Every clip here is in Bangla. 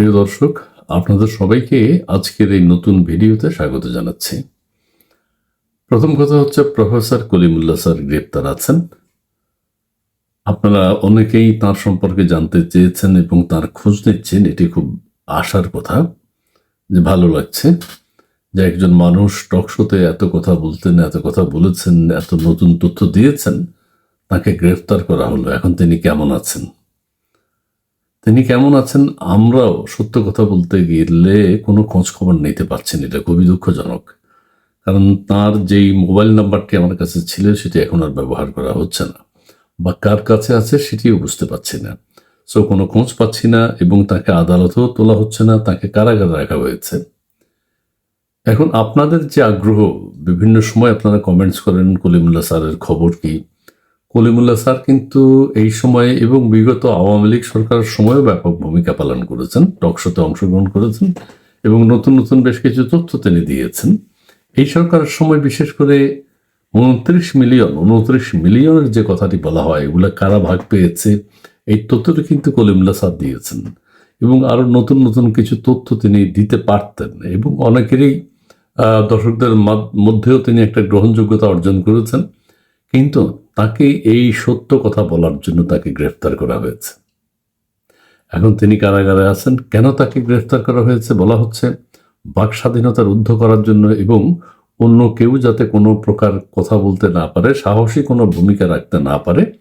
প্রিয় দর্শক, আপনাদের সবাইকে আজকের এই নতুন ভিডিওতে স্বাগত জানাচ্ছি। প্রথম কথা হচ্ছে, প্রফেসর কলিমুল্লাহ স্যার গ্রেপ্তার আছেন। আপনারা অনেকেই তার সম্পর্কে জানতে চেয়েছেন এবং তার খোঁজ নিচ্ছেন, এটি খুব আশার কথা, যে ভালো লাগছে যে একজন মানুষ টকশোতে এত কথা বলতেন, এত কথা বলেছেন, এত নতুন তথ্য দিয়েছেন, তাকে গ্রেফতার করা হলো। এখন তিনি কেমন আছেন? তিনি কেমন আছেন? আমরাও সত্য কথা বলতে গেলে কোনো খোঁজ খবর নিতে পারছি না। এটা খুবই দুঃখজনক। কারণ তার যেই মোবাইল নাম্বারটি আমার কাছে ছিল, সেটি এখন আর ব্যবহার করা হচ্ছে না। বা কার কাছে আছে, সেটিও বুঝতে পারছি না। সো কোনো খোঁজ পাচ্ছি না এবং তাকে আদালতেও তোলা হচ্ছে না, তাকে কারাগারে রাখা হয়েছে। এখন আপনাদের যে আগ্রহ, বিভিন্ন সময় আপনারা কমেন্টস করেন কলিমুল্লাহ স্যারের খবর কি? কলিমুল্লাহ স্যার কিন্তু এই সময়ে এবং বিগত আওয়ামী লীগ সরকারের সময়ও ব্যাপক ভূমিকা পালন করেছেন টকশোতে অংশগ্রহণ করেছেন এবং নতুন নতুন বেশ কিছু তথ্য তিনি দিয়েছেন। এই সরকারের সময় বিশেষ করে উনত্রিশ মিলিয়ন, উনত্রিশ মিলিয়নের যে কথাটি বলা হয়, এগুলো কারা ভাগ পেয়েছে, এই তথ্যটি কিন্তু কলিমুল্লাহ স্যার দিয়েছেন এবং আরও নতুন নতুন কিছু তথ্য তিনি দিতে পারতেন এবং অনেকেরই দর্শকদের মধ্যেও তিনি একটা গ্রহণযোগ্যতা অর্জন করেছেন। কিন্তু তাকে এই সত্য কথা বলার জন্য তাকে গ্রেফতার করা হয়েছে। এখন তিনি কারাগারে আছেন। কেন তাকে গ্রেফতার করা হয়েছে বলা হচ্ছে, বাক স্বাধীনতার উদ্ধ করার জন্য এবং অন্য কেউ যাতে কোনো প্রকার কথা বলতে না পারে, সাহসী কোনো ভূমিকা রাখতে না পারে,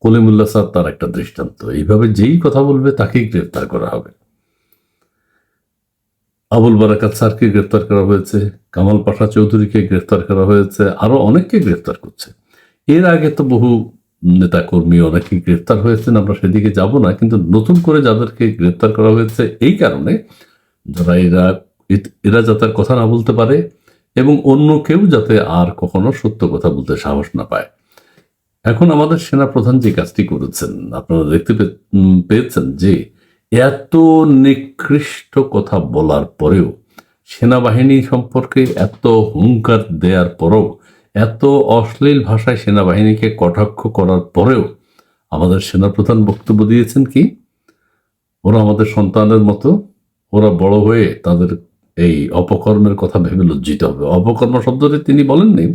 কলিমুল্লাহ স্যার তার একটা দৃষ্টান্ত। এইভাবে যেই কথা বলবে তাকেই গ্রেফতার করা হবে। আবুল বারাকাত স্যারকে গ্রেফতার করা হয়েছে, কামাল পাশা চৌধুরীকে গ্রেফতার করা হয়েছে, আরও অনেককে গ্রেফতার করছে। এর আগে তো বহু নেতা কর্মী অনেকেই গ্রেফতার হয়েছেন, আমরা সেদিকে যাব না, কিন্তু নতুন করে যাদেরকে গ্রেফতার করা হয়েছে এই কারণে যারা এরা এরা যাতে কথা না বলতে পারে এবং অন্য কেউ যাতে আর কখনো সত্য কথা বলতে সাহস না পায়। এখন আমাদের সেনা প্রধান যে কাজটি করেছেন, আপনারা দেখতে পেয়েছেন যে এত নিকৃষ্ট কথা বলার পরেও সেনাবাহিনী সম্পর্কে এত হুঙ্কার দেওয়ার পরেও এত অশ্লীল ভাষায় সেনাবাহিনীকে কটাক্ষ করার পরেও আমাদের সেনাপ্রধান বক্তব্য দিয়েছেন কি? ওরা আমাদের সন্তানের মতো, ওরা বড় হয়ে তাদের এই অপকর্মের কথা ভেবে লজ্জিত হবে। অপকর্ম শব্দটি তিনি বলেননি,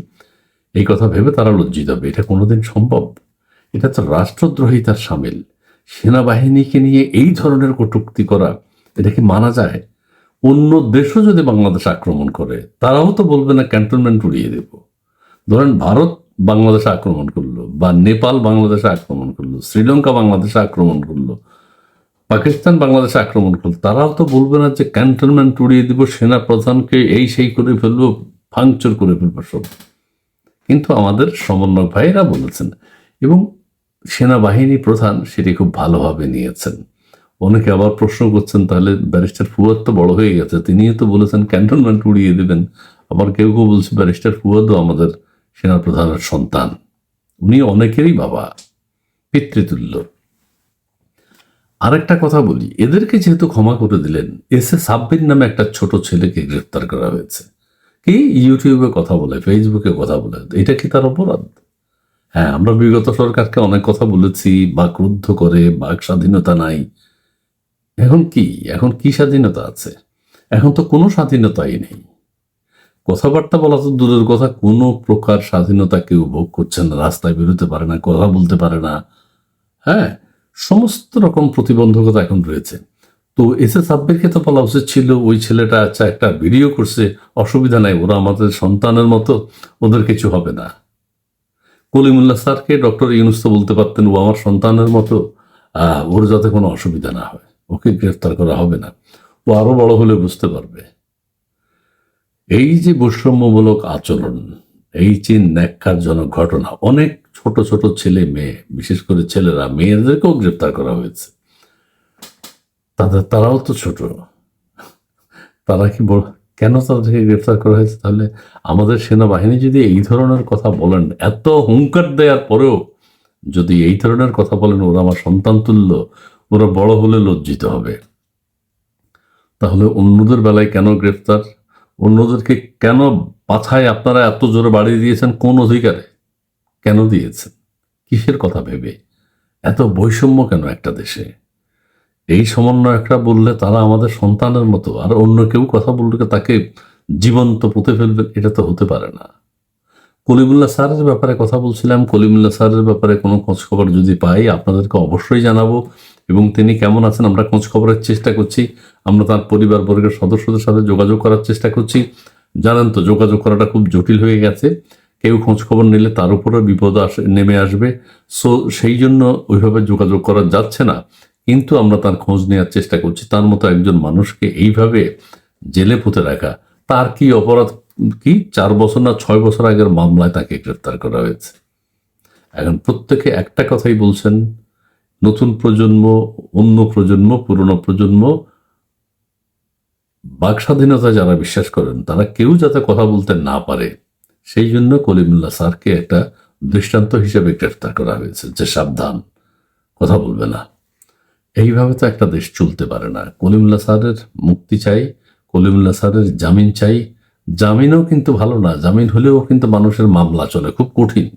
এই কথা ভেবে তারা লজ্জিত হবে। এটা কোনোদিন সম্ভব। এটা তো রাষ্ট্রদ্রোহিতার সামিল। সেনাবাহিনীকে নিয়ে এই ধরনের কটুক্তি করা, এটা কি মানা যায়? অন্য দেশও যদি বাংলাদেশ আক্রমণ করে, তারাও তো বলবে না ক্যান্টনমেন্ট উড়িয়ে দেব। ধরেন ভারত বাংলাদেশে আক্রমণ করল বা নেপাল বাংলাদেশে আক্রমণ করল, শ্রীলঙ্কা বাংলাদেশে আক্রমণ করল, পাকিস্তান বাংলাদেশে আক্রমণ করল, তারাও তো বলবে না যে ক্যান্টনমেন্ট উড়িয়ে দিব, সেনা প্রধানকে এই সেই করে ফেলব ফাংচর করে ফেলব সব। কিন্তু আমাদের সমন্বয় ভাইয়েরা বলেছেন, এবং সেনাবাহিনী প্রধান সেটি খুব ভালোভাবে নিয়েছেন। অনেকে আবার প্রশ্ন করছেন, তাহলে ব্যারিস্টার ফুয়াদ তো বড় হয়ে গেছে, তিনিও তো বলেছেন ক্যান্টনমেন্ট উড়িয়ে দেবেন, আবার কেউ কেউ বলছে ব্যারিস্টার ফুয়াদও আমাদের সেনাপ্রধানের সন্তান। উনি অনেকেরই বাবা, পিতৃতুল্য। আরেকটা কথা বলি, এদেরকে যেহেতু ক্ষমা করে দিলেন, এসে সাব্বির নামে একটা ছোট ছেলেকে গ্রেফতার করা হয়েছে। কি? ইউটিউবে কথা বলে, ফেসবুকে কথা বলে। এটা কি তার অপরাধ? হ্যাঁ আমরা বিগত সরকারকে অনেক কথা বলেছি, বা ক্রুদ্ধ করে বাক স্বাধীনতা নাই। এখন কি? এখন কি স্বাধীনতা আছে? এখন তো কোনো স্বাধীনতাই নেই। কথাবার্তা বলা তো দূরের কথা, কোনো প্রকার স্বাধীনতা কেউ ভোগ করছে না, রাস্তায় বেরোতে পারে না, কথা বলতে পারে না। হ্যাঁ সমস্ত রকম প্রতিবন্ধকতা এখন রয়েছে। তো এস এস সাব্বিরকে তো বলা উচিত ছিল, ওই ছেলেটা আচ্ছা একটা ভিডিও করছে, অসুবিধা নাই, ওরা আমাদের সন্তানের মতো, ওদের কিছু হবে না। কলিমুল্লাহ স্যারকে ডক্টর ইউনুস তো বলতে পারতেন, ও আমার সন্তানের মতো ওর যাতে কোনো অসুবিধা না হয়, ওকে গ্রেফতার করা হবে না। ও আরও বড় হলে বুঝতে পারবে। এই যে বৈষম্যমূলক আচরণ, এই যে ন্যাক্কারজনক ঘটনা, অনেক ছোট ছোট ছেলে মেয়ে, বিশেষ করে ছেলেরা, মেয়েদেরকেও গ্রেপ্তার করা হয়েছে। তাদের, তারাও তো ছোট। তারা কি বড় কেন তাদেরকে গ্রেফতার করা হয়েছে? তাহলে আমাদের সেনাবাহিনী যদি এই ধরনের কথা বলেন, এত হুঙ্কার দেওয়ার পরেও যদি এই ধরনের কথা বলেন, ওরা আমার সন্তান তুল্য, ওরা বড় হলে লজ্জিত হবে। তাহলে অন্যদের বেলায় কেন গ্রেফতার অন্যদেরকে কেন পাছায় আপনারা এত জোরে বাড়িয়ে দিয়েছেন, কোন অধিকারে? কেন দিয়েছেন? কিসের কথা ভেবে? এত বৈষম্য কেন একটা দেশে? এই সমন্বয়করা বললে তারা আমাদের সন্তানের মতো, আর অন্য কেউ কথা বললে তাকে জীবন্ত পুঁতে ফেলবে, এটা তো হতে পারে না। কলিমুল্লাহ স্যারের ব্যাপারে কথা বলছিলাম কলিমুল্লাহ স্যারের ব্যাপারে কোনো খোঁজখবর যদি পাই, আপনাদেরকে অবশ্যই জানাব। এবং তিনি কেমন আছেন আমরা খোঁজ খবরের চেষ্টা করছি। আমরা তার পরিবার বর্গের সদস্যদের সাথে যোগাযোগ করার চেষ্টা করছি। জানেন তো, যোগাযোগ করাটা খুব জটিল হয়ে গেছে। কেউ খোঁজ খবর নিলে তার উপরে বিপদ আসে, নেমে আসবে। সো, সেই জন্য ওইভাবে যোগাযোগ করা যাচ্ছে না। কিন্তু আমরা তার খোঁজ নেওয়ার চেষ্টা করছি। তার মতো একজন মানুষকে এইভাবে জেলে পুঁতে রাখা, তার কি অপরাধ, কি? চার বছর না ছয় বছর আগের মামলায় তাকে গ্রেফতার করা হয়েছে। এখন প্রত্যেকে একটা কথাই বলছেন নতুন প্রজন্ম, অন্য প্রজন্ম, পুরনো প্রজন্ম বাক স্বাধীনতা যারা বিশ্বাস করেন, তারা কেউ যাতে কথা বলতে না পারে, সেই জন্য কলিমুল্লাহ স্যারকে একটা দৃষ্টান্ত হিসেবে গ্রেফতার করা হয়েছে যে সাবধান, কথা বলবে না। এইভাবে তো একটা দেশ চলতে পারে না। কলিমুল্লাহ স্যারের মুক্তি চাই, কলিমুল্লাহ স্যারের জামিন চাই। জামিনও কিন্তু ভালো না, জামিন হলেও কিন্তু মানুষের মামলা চলে, খুব কঠিন।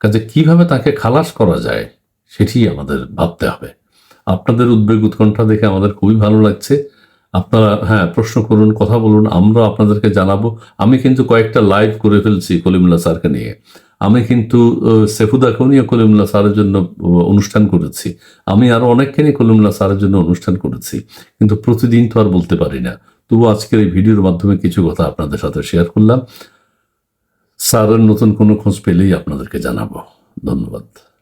কাজে কীভাবে তাকে খালাস করা যায়? সেটি আমাদের ভাবতে হবে। আপনাদের উদ্বেগ উৎকণ্ঠা দেখে আমাদের খুবই ভালো লাগছে। আপনারা হ্যাঁ প্রশ্ন করুন, কথা বলুন, আমরা আপনাদেরকে জানাব। আমি কিন্তু কয়েকটা লাইভ করে ফেলছি কলিমুল্লাহ স্যারকে নিয়ে। আমি কিন্তু সেফুদাকেও নিয়ে কলিমুল্লাহ স্যারের জন্য অনুষ্ঠান করেছি। আমি আরও অনেককে নিয়ে কলিমুল্লাহ স্যারের জন্য অনুষ্ঠান করেছি। কিন্তু প্রতিদিন তো আর বলতে পারি না। তবু আজকের এই ভিডিওর মাধ্যমে কিছু কথা আপনাদের সাথে শেয়ার করলাম। স্যারের নতুন কোনো খোঁজ পেলেই আপনাদেরকে জানাব। ধন্যবাদ।